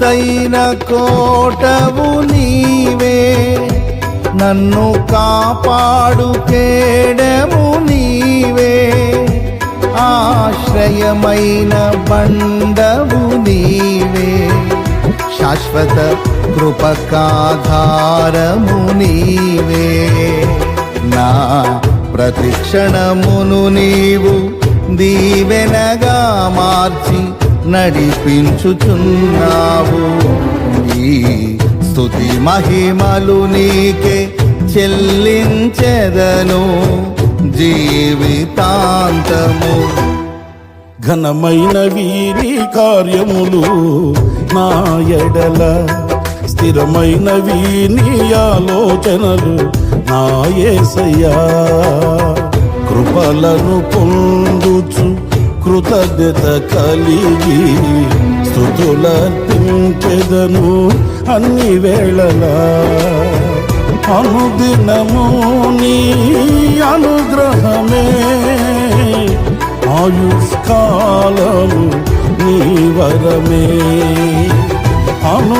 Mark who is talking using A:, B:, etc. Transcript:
A: ఎత్తైన కోటవు నీవే. నన్ను కాపాడు కేడము నీవే. ఆశ్రయమైన బండవు నీవే. శాశ్వత కృపకాధారము నీవే. నా ప్రతిక్షణమును నీవు దీవెనగా మార్చి నడిపించుచున్నావు. ఈ స్థుతి మహిమలు నీకే చెల్లించెదను జీవితాంతము.
B: ఘనమైన వీరి కార్యములు నా ఎడల స్థిరమైన వీని ఆలోచనలు నా కృపలను కృతజ్ఞత కలిగి స్థుతులర్పించెదను అన్ని వేళలా. అనుదినము నీ అనుగ్రహమే. ఆయుష్కాలము నీ వరమే. అను